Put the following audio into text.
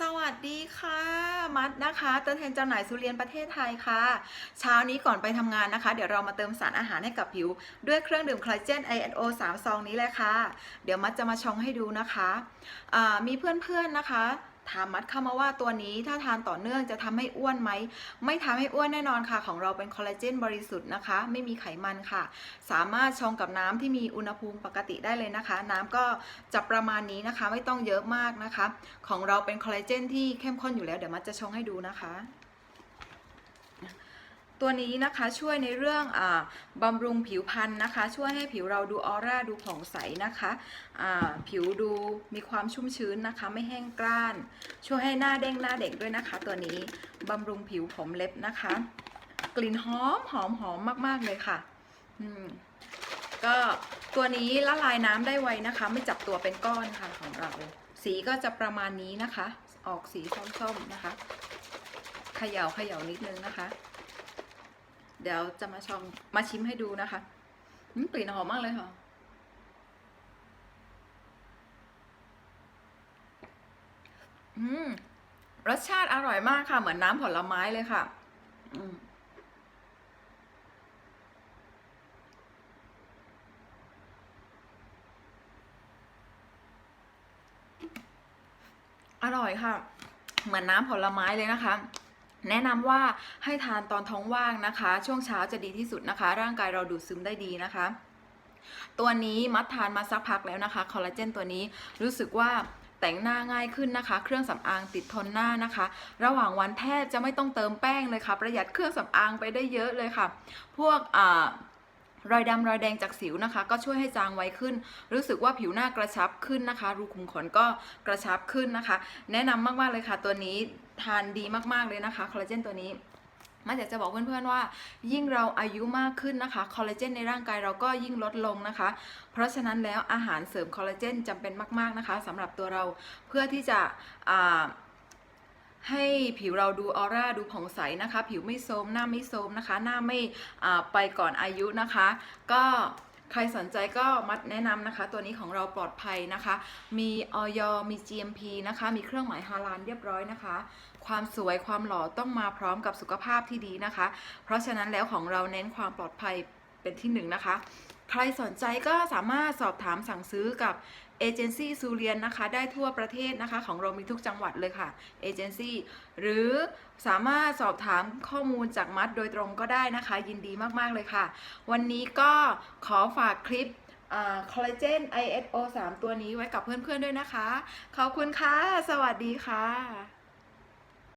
สวัสดีค่ะ มัดนะคะตัวแทนจำหน่ายสุเรียนประเทศไทยค่ะ เช้านี้ก่อนไปทำงานนะคะ เดี๋ยวเรามาเติมสารอาหารให้กับผิว ด้วยเครื่องดื่มคลลาเจน INO 3 ซองนี้เลยค่ะ เดี๋ยวมัดจะมาชงให้ดูนะคะะมีเพื่อนๆนะคะ ถามมัดเข้ามาว่าตัวนี้ถ้าทานต่อเนื่องจะทำให้อ้วนไหม ไม่ทำให้อ้วนแน่นอนค่ะ ของเราเป็นคอลลาเจนบริสุทธิ์นะคะ ไม่มีไขมันค่ะ สามารถชงกับน้ำที่มีอุณหภูมิปกติได้เลยนะคะ น้ำก็จะประมาณนี้นะคะ ไม่ต้องเยอะมากนะคะ ของเราเป็นคอลลาเจนที่เข้มข้นอยู่แล้ว เดี๋ยวมัดจะชงให้ดูนะคะ ตัวนี้นะคะช่วยในเรื่องอบำรุงผิวพรรณนะคะ ช่วยให้ผิวเราดูออร่าดูผ่องใสนะคะผิวดูมีความชุ่มชื้นนะคะ ไม่แห้งกร้าน ช่วยให้หน้าเด้งหน้าเด็กด้วยนะคะ ตัวนี้บำรุงผิวผมเล็บนะคะ กลิ่นหอมหอมหอมมาก ๆ เลยค่ะก็ตัวนี้ละลายน้ำได้ไวนะคะ ไม่จับตัวเป็นก้อนค่ะของเรา สีก็จะประมาณนี้นะคะ ออกสีส้มๆนะคะเขย่าเขย่านิดนึงนะคะ เดี๋ยวจะมาชองมาชิมให้ดูนะคะกลิ่นหอมมากเลยค่ะอืมรสชาติอร่อยมากค่ะ เหมือนน้ำผลไม้เลยค่ะ อืมอร่อยค่ะ เหมือนน้ำผลไม้เลยนะคะ แนะนำว่าให้ทานตอนท้องว่างนะคะ ช่วงเช้าจะดีที่สุดนะคะ ร่างกายเราดูดซึมได้ดีนะคะ ตัวนี้มัดทานมาสักพักแล้วนะคะคอลลาเจนตัวนี้รู้สึกว่าแต่งหน้าง่ายขึ้นนะคะ เครื่องสำอางติดทนหน้านะคะ ระหว่างวันแทบจะไม่ต้องเติมแป้งเลยค่ะ ประหยัดเครื่องสำอางไปได้เยอะเลยค่ะ พวกอ่ารอยดำรอยแดงจากสิวนะคะ ก็ช่วยให้จางไวขึ้น รู้สึกว่าผิวหน้ากระชับขึ้นนะคะ รูขุมขนก็กระชับขึ้นนะคะ แนะนำมากๆเลยค่ะตัวนี้ ทานดีมากๆเลยนะคะคอลลาเจนตัวนี้มาอยากจะบอกเพื่อนๆว่า ยิ่งเราอายุมากขึ้นนะคะคอลลาเจนในร่างกายเราก็ยิ่งลดลงนะคะ เพราะฉะนั้นแล้วอาหารเสริมคอลลาเจนจำเป็นมาก ๆนะคะสำหรับตัวเราเพื่อที่จะให้ผิวเราดูออร่าดูผ่องใสนะคะ ผิวไม่โทรมหน้าไม่โทรมนะคะ หน้าไม่ไปก่อนอายุนะคะ ก็ ใครสนใจก็มัดแนะนำนะคะ ตัวนี้ของเราปลอดภัยนะคะ มีออยมี GMP นะคะ มีเครื่องหมายฮาลานเรียบร้อยนะคะ ความสวยความหล่อต้องมาพร้อมกับสุขภาพที่ดีนะคะ เพราะฉะนั้นแล้วของเราเน้นความปลอดภัย เป็นที่หนึ่งนะคะ ใครสนใจก็สามารถสอบถามสั่งซื้อกับเอเจนซี่ซูเรียนนะคะ ได้ทั่วประเทศนะคะ ของเรามีทุกจังหวัดเลยค่ะเอเจนซี่หรือสามารถสอบถามข้อมูลจากมัดโดยตรงก็ได้นะคะ ยินดีมาก ๆ เลยค่ะ วันนี้ก็ขอฝากคลิปคอลลาเจน ISO 3 ตัวนี้ไว้กับเพื่อน ๆ ด้วยนะคะ ขอบคุณค่ะ สวัสดีค่ะ